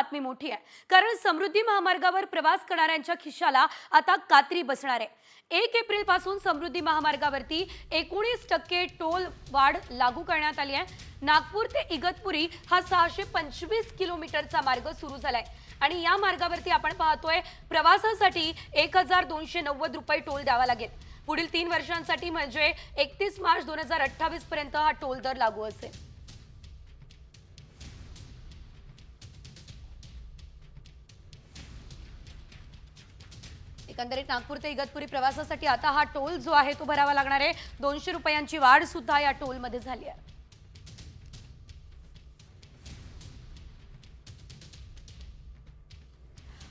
बातमी मोठी आहे. कारण समृद्धी महामार्गावर प्रवास करणाऱ्यांच्या खिशाला आता कात्री बसणार आहे. एक एप्रिलपासून समृद्धी महामार्गावरती एकोणीस टक्के टोल वाढ लागू करण्यात आली आहे. नागपूर ते इगतपुरी हा सहाशे पंचवीस किलोमीटरचा मार्ग सुरू झालाय. आणि या मार्गावरती आपण पाहतोय प्रवासासाठी एक हजार दोनशे नव्वद रुपये टोल द्यावा लागेल. पुढील तीन वर्षांसाठी म्हणजे एकतीस मार्च दोन हजार अठ्ठावीस पर्यंत हा टोल दर लागू असेल. एकंदरीत नागपूर ते इगतपुरी प्रवासासाठी आता हा टोल जो आहे तो भरावा लागणार आहे. दोनशे रुपयांची वाढ सुद्धा या टोलमध्ये झाली आहे.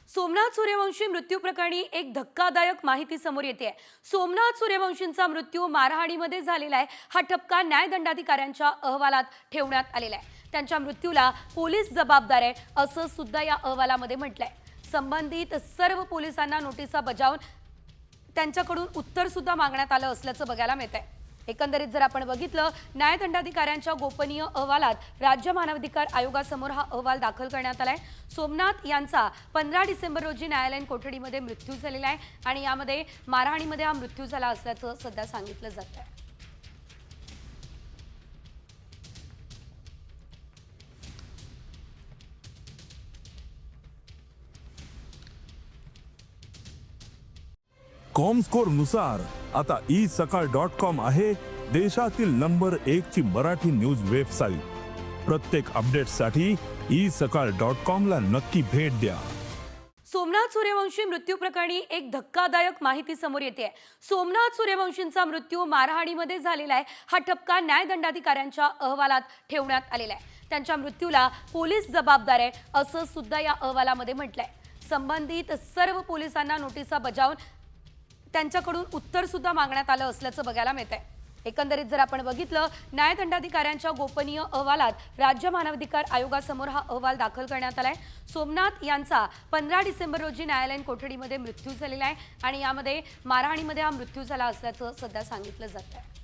सोमनाथ सूर्यवंशी मृत्यू प्रकरणी एक धक्कादायक माहिती समोर येते. सोमनाथ सूर्यवंशींचा मृत्यू मारहाणीमध्ये झालेला आहे. हा ठपका न्यायदंडाधिकाऱ्यांच्या अहवालात ठेवण्यात आलेला आहे. त्यांच्या मृत्यूला पोलीस जबाबदार आहे असं सुद्धा या अहवालामध्ये म्हटलंय. संबंधित सर्व पोलिसांना नोटिसा बजावून त्यांच्याकडून उत्तर सुद्धा मागण्यात आलं असल्याचं बघायला मिळत आहे एकंदरीत जर आपण बघितलं न्यायदंडाधिकाऱ्यांच्या गोपनीय अहवालात राज्य मानवाधिकार आयोगासमोर हा अहवाल दाखल करण्यात आलाय. सोमनाथ यांचा पंधरा डिसेंबर रोजी न्यायालयीन कोठडीमध्ये मृत्यू झालेला आहे आणि यामध्ये मारहाणीमध्ये हा मृत्यू झाला असल्याचं सध्या सांगितलं जात आहे कॉमस्कोरनुसार आता ई सकाळ डॉट कॉम आहे देशातील नंबर एक ची मराठी न्यूज वेबसाईट. प्रत्येक अपडेटसाठी ई सकाळ डॉट कॉम ला नक्की भेट द्या. सोमनाथ सूर्यवंशी मृत्यू प्रकरणी एक धक्कादायक माहिती समोर येते. सोमनाथ सूर्यवंशींचा मृत्यू मारहाणीमध्ये झालेला आहे. हा ठपका न्यायदंडाधिकाऱ्यांच्या अहवालात ठेवण्यात आलेला आहे. त्यांच्या मृत्यूला पोलीस जबाबदार आहे असं सुद्धा या अहवालामध्ये म्हटलंय. संबंधित सर्व पोलिसांना नोटिसा बजावून त्यांच्याकडून उत्तर सुद्धा मागण्यात आलं असल्याचं बघायला मिळत आहे एकंदरीत जर आपण बघितलं न्यायदंडाधिकाऱ्यांच्या गोपनीय अहवालात राज्य मानवाधिकार आयोगासमोर हा अहवाल दाखल करण्यात आलाय. सोमनाथ यांचा पंधरा डिसेंबर रोजी न्यायालयीन कोठडीमध्ये मृत्यू झालेला आहे आणि यामध्ये मारहाणीमध्ये हा मृत्यू झाला असल्याचं सध्या सांगितलं जात आहे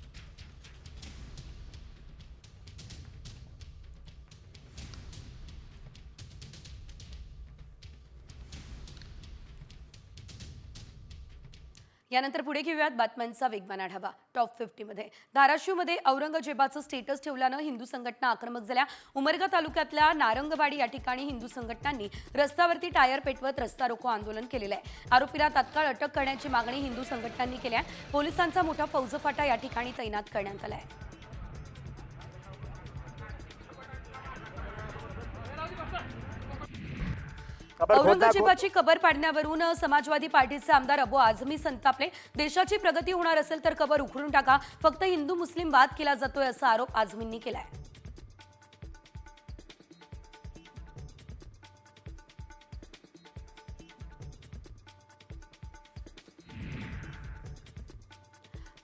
यानंतर पुढे घेऊयात बातम्यांचा वेगवान आढावा. टॉप फिफ्टीमध्ये धाराशिवमध्ये औरंगजेबाचं स्टेटस ठेवल्यानं हिंदू संघटना आक्रमक झाल्या. उमरगा तालुक्यातल्या नारंगवाडी या ठिकाणी हिंदू संघटनांनी रस्त्यावरती टायर पेटवत रस्ता रोको आंदोलन केलेलं आहे. आरोपीला तात्काळ अटक करण्याची मागणी हिंदू संघटनांनी केली आहे. पोलिसांचा मोठा फौजफाटा या ठिकाणी तैनात करण्यात आला आहे. औरंगजेबाची कबर पाडण्यावरून समाजवादी पार्टीचे आमदार अबू आझमी संतापले. देशाची प्रगती होणार असेल तर कबर उखडून टाका. फक्त हिंदू मुस्लिम वाद केला जातोय असा आरोप आझमींनी केलाय.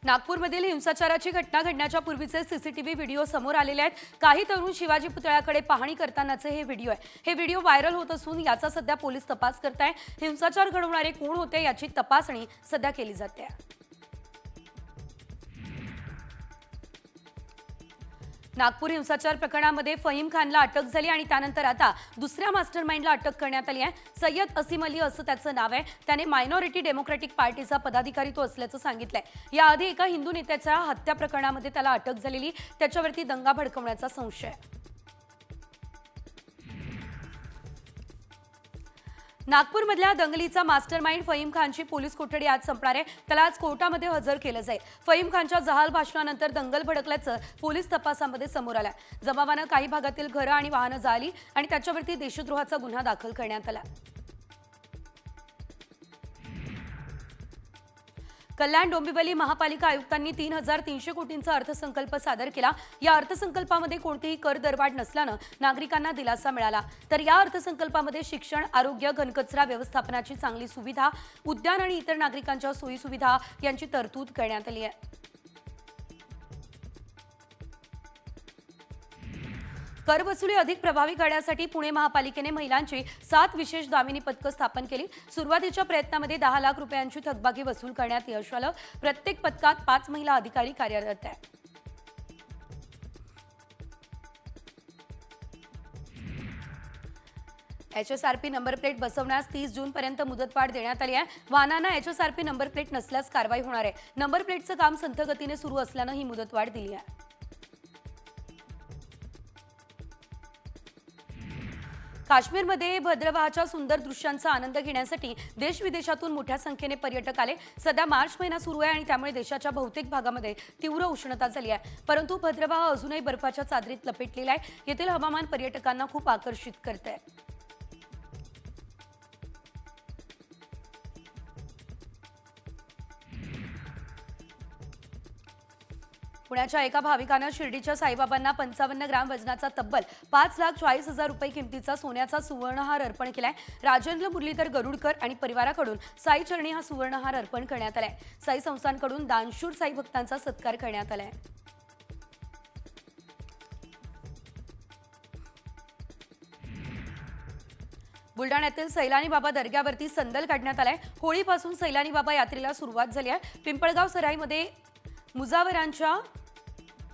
नागपूरमधील हिंसाचाराची घटना घडण्याच्या पूर्वीचे सीसीटीव्ही व्हिडिओ समोर आलेले आहेत. काही तरुण शिवाजी पुतळ्याकडे पाहणी करतानाचे हे व्हिडिओ आहे. हे व्हिडिओ व्हायरल होत असून याचा सध्या पोलीस तपास करत आहे हिंसाचार घडवणारे कोण होते याची तपासणी सध्या केली जाते. नागपूर हिंसाचार प्रकरणामध्ये फहीम खानला अटक झाली आणि त्यानंतर आता दुसऱ्या मास्टर माइंडला अटक करण्यात आली आहे. सय्यद असीम अली असं त्याचं नाव आहे. त्याने मायनॉरिटी डेमोक्रॅटिक पार्टीचा पदाधिकारी तो असल्याचं सांगितलंय. याआधी एका हिंदू नेत्याच्या हत्या प्रकरणामध्ये त्याला अटक झालेली त्याच्यावरती दंगा भडकवण्याचा संशय. नागपूरमधल्या दंगलीचा मास्टर माइंड फहीम खानची पोलीस कोठडी आज संपणार आहे. त्याला आज कोर्टामध्ये हजर केलं जाईल. फहीम खानच्या जहाल भाषणानंतर दंगल भडकल्याचं पोलीस तपासामध्ये समोर आलं जमावानं काही भागातील घरं आणि वाहनं जाळली आणि त्याच्यावरती देशद्रोहाचा गुन्हा दाखल करण्यात आला. कल्याण डोंबिवली महापालिका आयुक्तांनी तीन हजार तीनशे कोटींचा अर्थसंकल्प सादर केला. या अर्थसंकल्पामध्ये कोणतीही कर दरवाढ नसल्यानं नागरिकांना दिलासा मिळाला. तर या अर्थसंकल्पामध्ये शिक्षण आरोग्य घनकचरा व्यवस्थापनाची चांगली सुविधा उद्यान आणि इतर नागरिकांच्या सोयीसुविधा यांची तरतूद करण्यात आली आहे. कर वसुली अधिक प्रभावी करण्यासाठी पुणे महापालिकेने महिलांची सात विशेष दामिनी पथकं स्थापन केली. सुरुवातीच्या प्रयत्नामध्ये दहा लाख रुपयांची थकबाकी वसूल करण्यात यश आलं. प्रत्येक पथकात पाच महिला अधिकारी कार्यरत आहेत. H S R P number plate बसवण्यास तीस जूनपर्यंत मुदतवाढ देण्यात आली आहे. वाहनांना H S R P number plate नसल्यास कारवाई होणार आहे. नंबर प्लेटचं काम संथगतीने सुरू असल्यानं ही मुदतवाढ दिली आहे. काश्मीरमध्ये भद्रवाहाच्या सुंदर दृश्यांचा आनंद घेण्यासाठी देश विदेशातून मोठ्या संख्येने पर्यटक आले. सध्या मार्च महिना सुरू आहे आणि त्यामुळे देशाच्या बहुतेक भागामध्ये तीव्र उष्णता झाली आहे. परंतु भद्रवाह अजूनही बर्फाच्या चादरीत लपेटलेला आहे. येथील हवामान पर्यटकांना खूप आकर्षित करत आहे पुण्याच्या एका भाविकानं शिर्डीच्या साईबाबांना पंचावन्न ग्राम वजनाचा तब्बल पाच लाख चाळीस हजार रुपये किमतीचा सोन्याचा सुवर्णहार अर्पण केलाय. राजेंद्र मुरलीधर गरुडकर आणि परिवाराकडून साई चरणी हा सुवर्णहार अर्पण करण्यात आलाय. साई संस्थांकडून दानशूर साई भक्तांचा सत्कार करण्यात आलाय. बुलढाण्यातील सैलानी बाबा दर्ग्यावरती संदल काढण्यात आलाय. होळीपासून सैलानी बाबा यात्रेला सुरुवात झाली आहे. पिंपळगाव सराईमध्ये मुजावरांच्या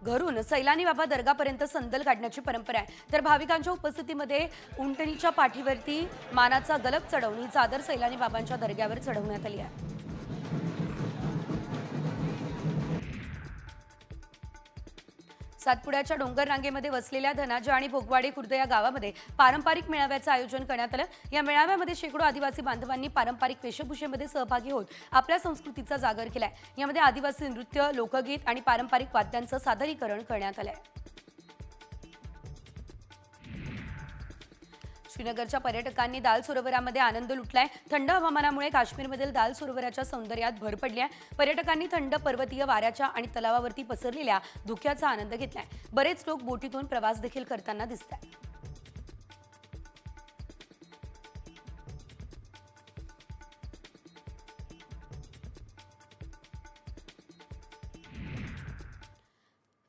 घरून सैलानी बाबा दर्गापर्यंत संदल काढण्याची परंपरा आहे. तर भाविकांच्या उपस्थितीमध्ये उंटणीच्या पाठीवरती मानाचा गलप चढवून ही चादर सैलानी बाबांच्या दर्ग्यावर चढवण्यात आली आहे. सातपुड्याच्या डोंगर रांगेमध्ये वसलेल्या धनाजा आणि भोगवाडी खुर्द या गावामध्ये पारंपरिक मेळाव्याचं आयोजन करण्यात आलं. या मेळाव्यामध्ये शेकडो आदिवासी बांधवांनी पारंपरिक वेशभूषेमध्ये सहभागी होत आपल्या संस्कृतीचा जागर केलाय. यामध्ये आदिवासी नृत्य लोकगीत आणि पारंपरिक वाद्यांचं सादरीकरण करण्यात आलंय. श्रीनगरच्या पर्यटकांनी दाल सरोवरामध्ये आनंद लुटलाय. थंड हवामानामुळे काश्मीरमधील दाल सरोवराच्या सौंदर्यात भर पडली आहे. पर्यटकांनी थंड पर्वतीय वाऱ्याच्या आणि तलावावरती पसरलेल्या धुक्याचा आनंद घेतलाय. बरेच लोक बोटीतून प्रवास देखील करताना दिसत आहेत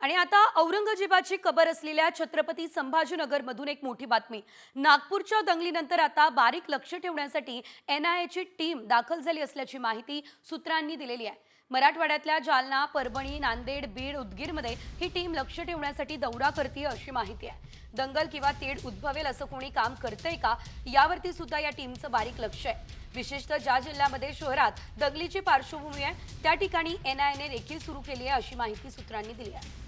आणि आता औरंगजेबाची कबर असलेल्या छत्रपती संभाजीनगरमधून एक मोठी बातमी. नागपूरच्या दंगलीनंतर आता बारीक लक्ष ठेवण्यासाठी एन आय ची टीम दाखल झाली असल्याची माहिती सूत्रांनी दिलेली आहे. मराठवाड्यातल्या जालना परभणी नांदेड बीड उदगीरमध्ये ही टीम लक्ष ठेवण्यासाठी दौरा करते अशी माहिती आहे. दंगल किंवा तेढ उद्भवेल असं कोणी काम करतंय का? यावरती सुद्धा या टीमचं बारीक लक्ष आहे. विशेषतः ज्या जिल्ह्यामध्ये शहरात दंगलीची पार्श्वभूमी आहे त्या ठिकाणी एनआयने देखील सुरू केली आहे अशी माहिती सूत्रांनी दिली आहे.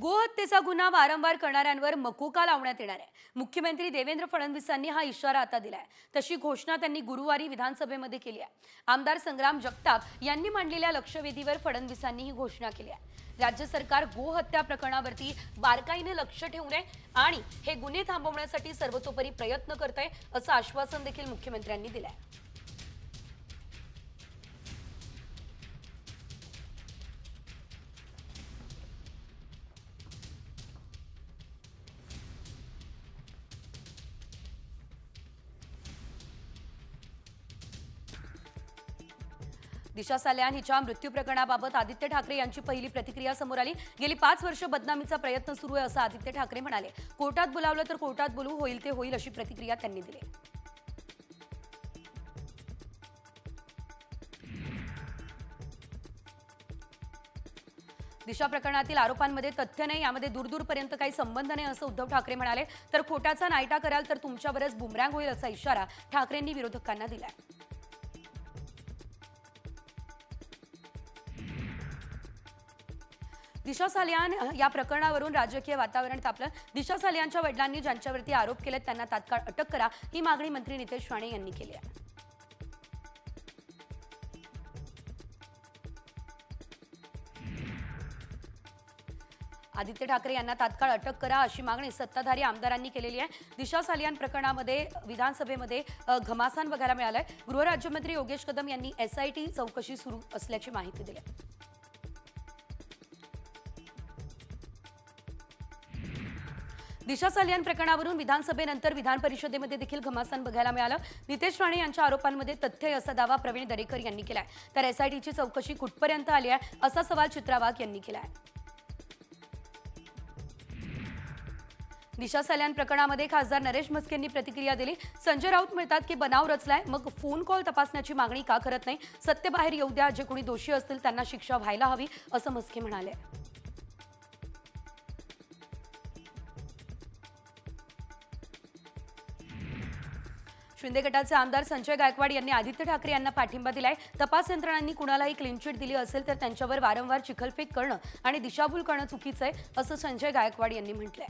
गोहत्येचा गुन्हा वारंवार करणाऱ्यांवर मकोका लावण्यात येणार आहे. मुख्यमंत्री देवेंद्र फडणवीसांनी हा इशारा आता दिलाय. तशी घोषणा त्यांनी गुरुवारी विधानसभेमध्ये केली आहे. आमदार संग्राम जगताप यांनी मांडलेल्या लक्षवेधीवर फडणवीसांनी ही घोषणा केली आहे. राज्य सरकार गोहत्या प्रकरणावरती बारकाईने लक्ष ठेवू नये आणि हे गुन्हे थांबवण्यासाठी सर्वतोपरी प्रयत्न करत आहे असं आश्वासन देखील मुख्यमंत्र्यांनी दिलंय. दिशा साल्यान हिच्या मृत्यू प्रकरणाबाबत आदित्य ठाकरे यांची पहिली प्रतिक्रिया समोर आली. गेली पाच वर्ष बदनामीचा प्रयत्न सुरू आहे असं आदित्य ठाकरे म्हणाले. कोर्टात बोलावलं तर कोर्टात बोलू होईल ते होईल अशी प्रतिक्रिया त्यांनी दिली. दिशा प्रकरणातील आरोपांमध्ये तथ्य नाही यामध्ये दूरदूरपर्यंत काही संबंध नाही असं उद्धव ठाकरे म्हणाले. तर खोटाचा नायटा कराल तर तुमच्यावरच बुमरँग होईल असा इशारा ठाकरेंनी विरोधकांना दिलाय. दिशा सालियान या प्रकरणावरून राजकीय वातावरण तापलं. दिशा सालियानच्या वडिलांनी ज्यांच्यावरती आरोप केलेत त्यांना तात्काळ अटक करा ही मागणी मंत्री नितेश राणे यांनी केली आहे. आदित्य ठाकरे यांना तात्काळ अटक करा अशी मागणी सत्ताधारी आमदारांनी केलेली आहे. दिशा सालियान प्रकरणामध्ये विधानसभेमध्ये घमासान बघायला मिळालंय. गृहराज्यमंत्री योगेश कदम यांनी एसआयटी चौकशी सुरू असल्याची माहिती दिली दिशा सालियान प्रकरणावरून विधानसभेनंतर विधान परिषदेमध्ये देखील घमासान बघायला मिळालं. नितेश राणे यांच्या आरोपांमध्ये तथ्य आहे असा दावा प्रवीण दरेकर यांनी केलाय. तर एसआयटीची चौकशी कुठपर्यंत आली आहे असा सवाल चित्रा वाघ यांनी केलाय. दिशा सल्यान प्रकरणामध्ये खासदार नरेश म्हस्केंनी प्रतिक्रिया दिली. संजय राऊत म्हणतात की बनाव रचलाय मग फोन कॉल तपासण्याची मागणी का करत नाही? सत्य बाहेर येऊ द्या जे कोणी दोषी असतील त्यांना शिक्षा व्हायला हवी असं म्हस्के म्हणाले. शिंदे गटाचे आमदार संजय गायकवाड यांनी आदित्य ठाकरे यांना पाठिंबा दिलाय. तपास यंत्रणांनी कुणालाही क्लीन चिट दिली असेल तर त्यांच्यावर वारंवार चिखलफेक करणं आणि दिशाभूल करणं चुकीचं आहे असं संजय गायकवाड यांनी म्हटलंय.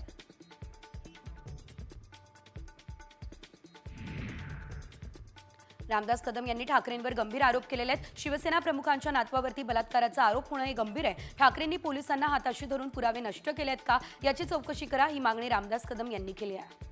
रामदास कदम यांनी ठाकरेंवर गंभीर आरोप केलेले आहेत. शिवसेना प्रमुखांच्या नातवावरती बलात्काराचा आरोप होणं हे गंभीर आहे. ठाकरेंनी पोलिसांना हाताशी धरून पुरावे नष्ट केले आहेत का? याची चौकशी करा ही मागणी रामदास कदम यांनी केली आहे.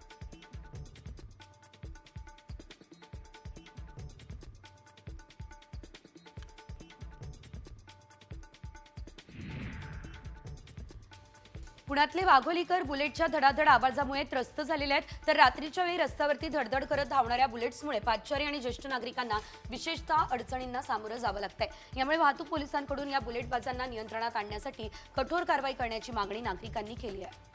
पुण्यातले वाघोलीकर बुलेटच्या धडाधड आवाजामुळे त्रस्त झालेले आहेत. तर रात्रीच्या वेळी रस्त्यावरती धडधड करत धावणाऱ्या बुलेट्समुळे पादचारी आणि ज्येष्ठ नागरिकांना विशेषतः अडचणींना सामोरं जावं लागतंय. यामुळे वाहतूक पोलिसांकडून या बुलेटबाजांना नियंत्रणात आणण्यासाठी कठोर कारवाई करण्याची मागणी नागरिकांनी केली आहे.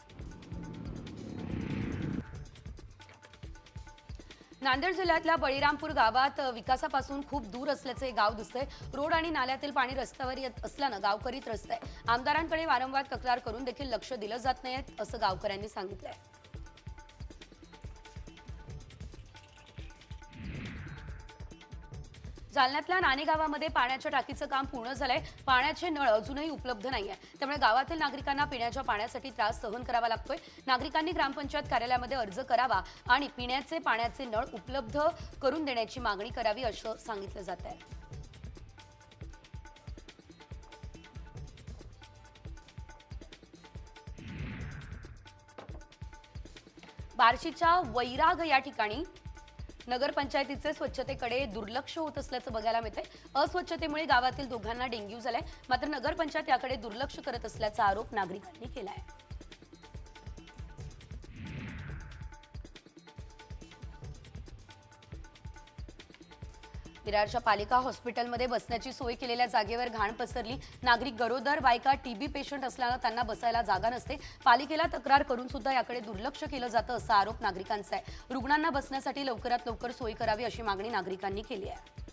नांदेड जिल्ह्यातल्या बळीरामपूर गावात विकासापासून खूप दूर असल्याचं हे गाव दिसतंय. रोड आणि नाल्यातील पाणी रस्त्यावर येत असल्यानं गावकरी त्रस्त आहे आमदारांकडे वारंवार तक्रार करून देखील लक्ष दिलं जात नाही असं गावकऱ्यांनी सांगितलंय. जालन्यातल्या नाणे गावामध्ये पाण्याच्या टाकीचं काम पूर्ण झालंय. पाण्याचे नळ अजूनही उपलब्ध नाहीये. त्यामुळे गावातील नागरिकांना पिण्याच्या पाण्यासाठी त्रास सहन करावा लागतोय. नागरिकांनी ग्रामपंचायत कार्यालयामध्ये अर्ज करावा आणि पिण्याचे पाण्याचे नळ उपलब्ध करून देण्याची मागणी करावी असं सांगितलं जात आहे बार्शीच्या वैराग या ठिकाणी नगरपंचायतीचे स्वच्छतेकडे दुर्लक्ष होत असल्याचं बघायला मिळतंय. अस्वच्छतेमुळे गावातील दोघांना डेंग्यू झालाय. मात्र नगरपंचायत याकडे दुर्लक्ष करत असल्याचा आरोप नागरिकांनी केलाय. विरारच्या पालिका हॉस्पिटलमध्ये बसण्याची सोय केलेल्या जागेवर घाण पसरली. नागरिक गरोदर बायका टीबी पेशंट असल्यानं त्यांना बसायला जागा नसते. पालिकेला तक्रार करून सुद्धा याकडे दुर्लक्ष केलं जातं असा आरोप नागरिकांचा आहे. रुग्णांना बसण्यासाठी लवकरात लवकर सोय करावी अशी मागणी नागरिकांनी केली आहे.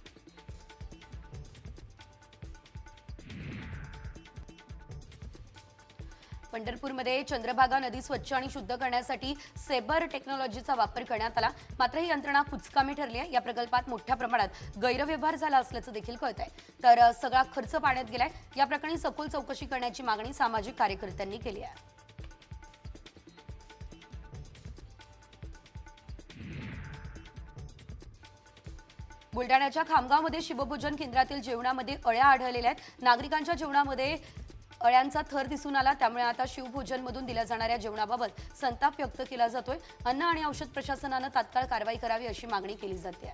पंढरपूरमध्ये चंद्रभागा नदी स्वच्छ आणि शुद्ध करण्यासाठी सेबर टेक्नॉलॉजीचा वापर करण्यात आला. मात्र ही यंत्रणा कुचकामी ठरली आहे. या प्रकल्पात मोठ्या प्रमाणात गैरव्यवहार झाला असल्याचं देखील कळत आहे तर सगळा खर्च पाण्यात गेलाय. या प्रकरणी सखोल चौकशी करण्याची मागणी सामाजिक कार्यकर्त्यांनी केली आहे. बुलढाण्याच्या खामगावमध्ये शिवभोजन केंद्रातील जेवणामध्ये अळ्या आढळलेल्या आहेत. नागरिकांच्या जेवणामध्ये अळ्यांचा थर दिसून आला. त्यामुळे आता शिवभोजनमधून दिल्या जाणाऱ्या जेवणाबाबत संताप व्यक्त केला जातोय. अन्न आणि औषध प्रशासनानं तात्काळ कारवाई करावी अशी मागणी केली जाते.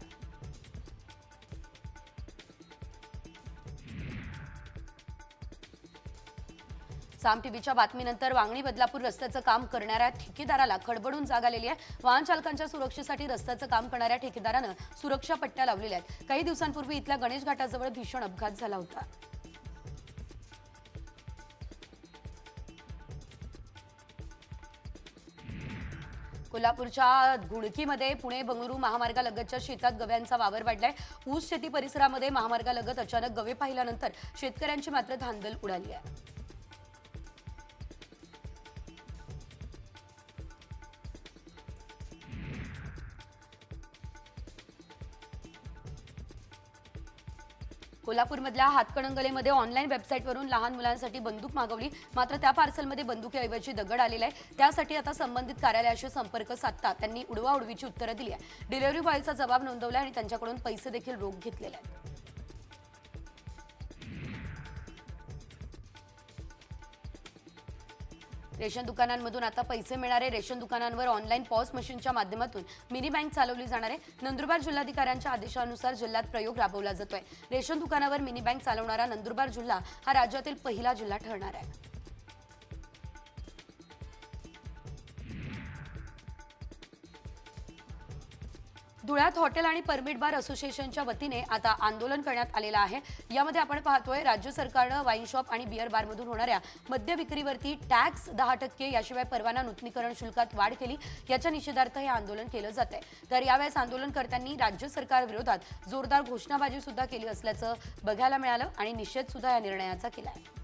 साम टीव्हीच्या बातमीनंतर वांगणी बदलापूर रस्त्याचं काम करणाऱ्या ठेकेदाराला खडबडून जाग आलेली आहे. वाहन चालकांच्या सुरक्षेसाठी रस्त्याचं काम करणाऱ्या ठेकेदारानं सुरक्षा पट्ट्या लावलेल्या आहेत. काही दिवसांपूर्वी इथल्या गणेश घाटाजवळ भीषण अपघात झाला होता. कोल्हापूरच्या घुडकीमध्ये पुणे बंगळुरू महामार्गालगतच्या शेतात गव्यांचा वावर वाढलाय. ऊस शेती परिसरामध्ये महामार्गालगत अचानक गवे पाहिल्यानंतर शेतकऱ्यांची मात्र धांदल उडाली आहे. कोल्हापूरमधल्या हातकणंगलेमध्ये ऑनलाईन वेबसाईटवरून लहान मुलांसाठी बंदूक मागवली. मात्र त्या पार्सलमध्ये बंदुकीऐवजी दगड आलेला आहे त्यासाठी आता संबंधित कार्यालयाशी संपर्क साधता त्यांनी उडवाउडवीची उत्तरं दिली आहे डिलिव्हरी बॉयचा जबाब नोंदवला आणि त्यांच्याकडून पैसे देखील रोख घेतलेले आहेत. रेशन दुकानांमधून आता पैसे मिळणारे रेशन दुकानांवर ऑनलाईन पॉस मशीनच्या माध्यमातून मिनी बँक चालवली जाणार आहे. नंदुरबार जिल्हाधिकाऱ्यांच्या आदेशानुसार जिल्ह्यात प्रयोग राबवला जातोय. रेशन दुकानावर मिनी बँक चालवणारा नंदुरबार जिल्हा हा राज्यातील पहिला जिल्हा ठरणार आहे. धुळ्यात हॉटेल आणि परमिट बार असोसिएशनच्या वतीने आता आंदोलन करण्यात आलेलं आहे. यामध्ये आपण पाहतोय राज्य सरकारनं वाईन शॉप आणि बिअर बारमधून होणाऱ्या मद्य विक्रीवरती टॅक्स दहा टक्के याशिवाय परवाना नूतनीकरण शुल्कात वाढ केली. याच्या निषेधार्थ हे आंदोलन केलं जात आहे तर यावेळेस आंदोलनकर्त्यांनी राज्य सरकारविरोधात जोरदार घोषणाबाजी सुद्धा केली असल्याचं बघायला मिळालं आणि निषेध सुद्धा या निर्णयाचा केला आहे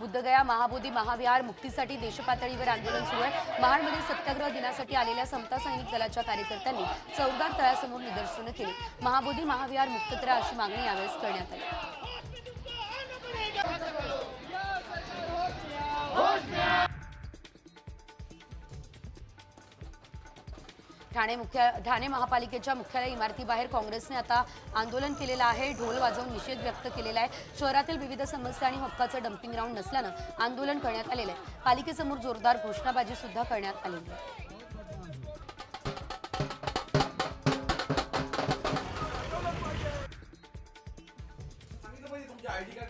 बुद्धगया महाबोधी महाविहार मुक्तीसाठी देशपातळीवर आंदोलन सुरू आहे. महाडमध्ये सत्याग्रह दिनासाठी आलेल्या समता सैनिक दलाच्या कार्यकर्त्यांनी चौदार तळ्यासमोर निदर्शनं केली. महाबोधी महाविहार मुक्त करा अशी मागणी यावेळेस करण्यात आली. ठाणे मुख्य ठाणे महापालिकेच्या मुख्यालय इमारतीबाहेर काँग्रेसने आता आंदोलन केलेलं आहे. ढोल वाजवून निषेध व्यक्त केलेला आहे. शहरातील विविध समस्या आणि हक्काचं डम्पिंग ग्राउंड नसल्यानं आंदोलन करण्यात आलेलं आहे. पालिकेसमोर जोरदार घोषणाबाजी सुद्धा करण्यात आलेली आहे.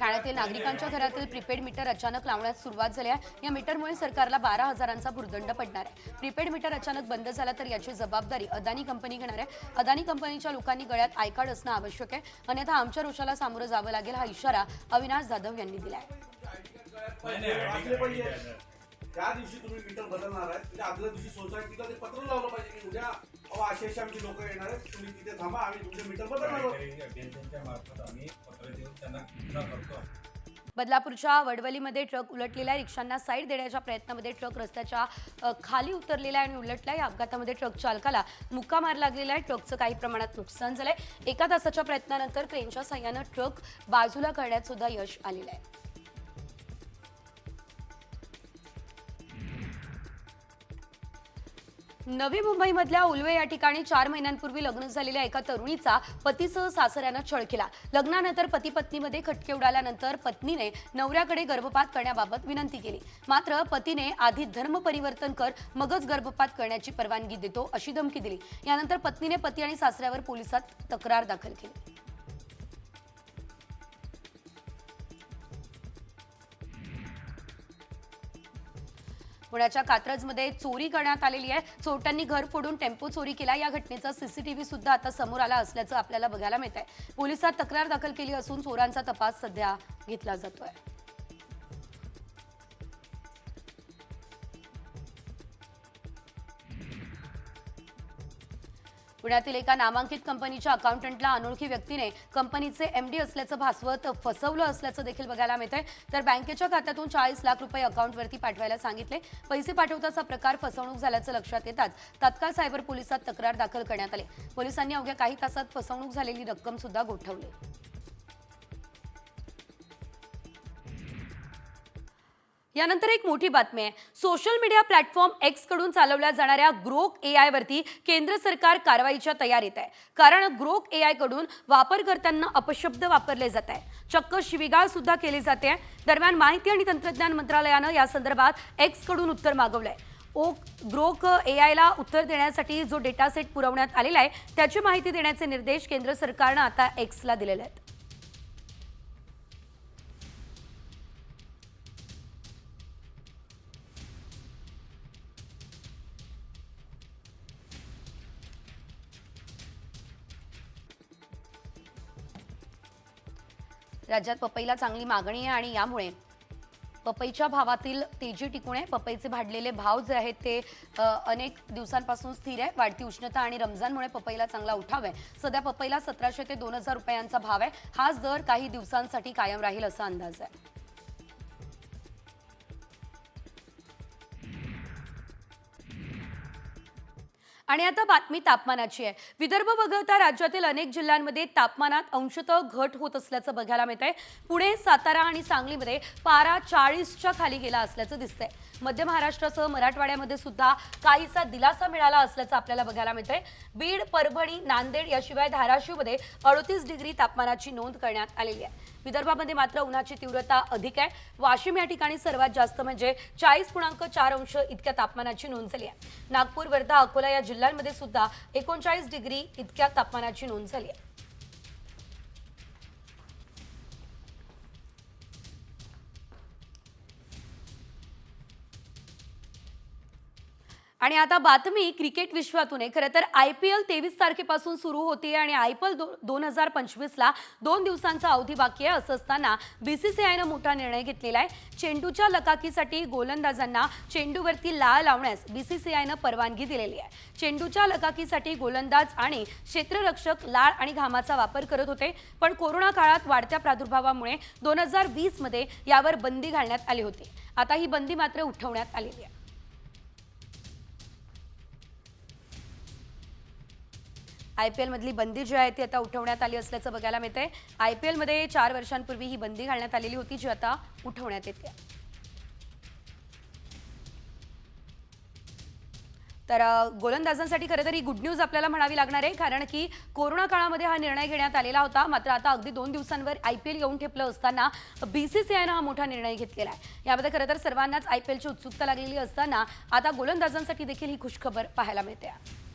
ठाण्यातील नागरिकांच्या घरातील प्रीपेड मीटर अचानक लावण्यास सुरुवात झाली आहे. या मीटरमुळे सरकारला बारा हजारांचा भुर्दंड पडणार आहे. प्रीपेड मीटर अचानक बंद झाला तर याची जबाबदारी अदानी कंपनी घेणार आहे. अदानी कंपनीच्या लोकांनी गळ्यात आय कार्ड असणं आवश्यक आहे. अन्यथा आमच्या रोषाला सामोरं जावं लागेल हा इशारा अविनाश जाधव यांनी दिला आहे त्या दिवशी तुम्ही मीटर बदलणार आहे म्हणजे आदल्या दिवशी सोसायटीला ते पत्र लावलं पाहिजे की उद्या अशी आमची लोक येणार आहेत. तुम्ही तिथे थांबा आम्ही तुमचे मीटर बदलणार आहोत. त्यांना करतो. बदलापूरच्या वडवलीमध्ये ट्रक उलटलेला आहे. रिक्षांना साईड देण्याच्या प्रयत्नामध्ये ट्रक रस्त्याच्या खाली उतरलेला आहे आणि उलटला या अपघातामध्ये ट्रक चालकाला मुक्का मार लागलेला आहे. ट्रकचं काही प्रमाणात नुकसान झालंय. एका तासाच्या प्रयत्नानंतर क्रेनच्या सहाय्यानं ट्रक बाजूला करण्यात सुद्धा यश आलेलं आहे. नवी मुंबईमधल्या उलवे या ठिकाणी चार महिन्यांपूर्वी लग्न झालेल्या एका तरुणीचा पतीसह सासऱ्यानं छळ केला. लग्नानंतर पती पत्नीमध्ये खटके उडाल्यानंतर पत्नीने नवऱ्याकडे गर्भपात करण्याबाबत विनंती केली. मात्र पतीने आधी धर्म परिवर्तन कर मगच गर्भपात करण्याची परवानगी देतो अशी धमकी दिली. यानंतर पत्नीने पती आणि सासऱ्यावर पोलिसात तक्रार दाखल केली. पुण्याच्या कात्रजमध्ये चोरी करण्यात आलेली आहे. चोरट्यांनी घर फोडून टेम्पो चोरी केला. या घटनेचा सीसीटीव्ही सुद्धा आता समोर आला असल्याचं आपल्याला बघायला मिळत आहे पोलिसात तक्रार दाखल केली असून चोरांचा तपास सध्या घेतला जातोय. पुण्यातील एका नामांकित कंपनीच्या अकाउंटंटला अनोळखी व्यक्तीने कंपनीचे एमडी असल्याचं भासवत फसवलं असल्याचं देखील बघायला मिळतंय. तर बँकेच्या खात्यातून चाळीस लाख रुपये अकाउंटवरती पाठवायला सांगितले. पैसे पाठवताचा प्रकार फसवणूक झाल्याचं लक्षात येताच तत्काळ सायबर पोलिसात तक्रार दाखल करण्यात आली. पोलिसांनी अवघ्या काही तासात फसवणूक झालेली रक्कम सुद्धा गोठवली. यानंतर एक मोठी बातमी आहे. सोशल मीडिया प्लॅटफॉर्म एक्सकडून चालवल्या जाणाऱ्या ग्रोक ए आय वरती केंद्र सरकार कारवाईच्या तयारीत आहे. कारण ग्रोक ए आयकडून वापरकर्त्यांना अपशब्द वापरले जात आहे. चक्क शिविगाळ सुद्धा केली जाते. दरम्यान माहिती आणि तंत्रज्ञान मंत्रालयानं या संदर्भात एक्सकडून उत्तर मागवलंय. ओ ग्रोक ए आयला उत्तर देण्यासाठी जो डेटा सेट पुरवण्यात आलेला आहे त्याची माहिती देण्याचे निर्देश केंद्र सरकारनं आता एक्सला दिलेले आहेत. राज्यात पपईला चांगली मागणी आहे आणि यामुळे पपईच्या भावातील तेजी टिकून आहे. पपईचे भाडलेले भाव जे आहेत ते अनेक दिवसांपासून स्थिर आहे. वाढती उष्णता आणि रमजानमुळे पपईला चांगला उठाव आहे. सध्या पपईला सतराशे ते दोन हजार रुपयांचा भाव आहे. हाच दर काही दिवसांसाठी कायम राहील असा अंदाज आहे. आणि आता बातमी तापमानाची आहे. विदर्भ वगळता राज्यातील अनेक जिल्ह्यांमध्ये तापमानात अंशतः घट होत असल्याचं बघायला मिळत आहे पुणे सातारा आणि सांगलीमध्ये पारा चाळीसच्या खाली गेला असल्याचं दिसतंय. मध्य महाराष्ट्रासह मराठवाड्यामध्ये सुद्धा काहीसा दिलासा मिळाला असल्याचं आपल्याला बघायला मिळतंय. बीड परभणी नांदेड याशिवाय धाराशिवमध्ये अडतीस डिग्री तापमानाची नोंद करण्यात आलेली आहे. विदर्भामध्ये मात्र उन्हाची तीव्रता अधिक आहे. वाशिम या ठिकाणी सर्वात जास्त म्हणजे चाळीस पूर्णांक चार अंश इतक्या तापमानाची नोंद झाली आहे. नागपूर वर्धा अकोला या जिल्ह्यांमध्ये सुद्धा एकोणचाळीस डिग्री इतक्या तापमानाची नोंद झाली आहे. आणि आता बातमी क्रिकेट विश्वातून आहे. खरं तर आय पी एल तेवीस तारखेपासून सुरू होते आणि आय पी एल दोन हजार पंचवीसला दोन दिवसांचा अवधी बाकी आहे असं असताना बी सी सी आयनं मोठा निर्णय घेतलेला आहे. चेंडूच्या लकाकीसाठी गोलंदाजांना चेंडूवरती लाळ लावण्यास बी सी सी आयनं परवानगी दिलेली आहे. चेंडूच्या लकाकीसाठी गोलंदाज आणि क्षेत्ररक्षक लाळ आणि घामाचा वापर करत होते पण कोरोना काळात वाढत्या प्रादुर्भावामुळे दोन हजार वीसमध्ये यावर बंदी घालण्यात आली होती. आता ही बंदी मात्र उठवण्यात आलेली आहे. आय पी एलमधली बंदी जी आहे ती आता उठवण्यात आली असल्याचं बघायला मिळतंय. आय पी एलमध्ये चार वर्षांपूर्वी ही बंदी घालण्यात आलेली होती जी आता उठवण्यात येते. तर गोलंदाजांसाठी खरं तर ही गुड न्यूज आपल्याला म्हणावी लागणार आहे कारण की कोरोना काळामध्ये हा निर्णय घेण्यात आलेला होता. मात्र आता अगदी दोन दिवसांवर आय पी एल येऊन ठेपलं असताना बी सी सी आयनं हा मोठा निर्णय घेतलेला आहे. यामध्ये खरं तर सर्वांनाच आय पी एलची उत्सुकता लागलेली असताना आता गोलंदाजांसाठी देखील ही खुशखबर पाहायला मिळते. आहे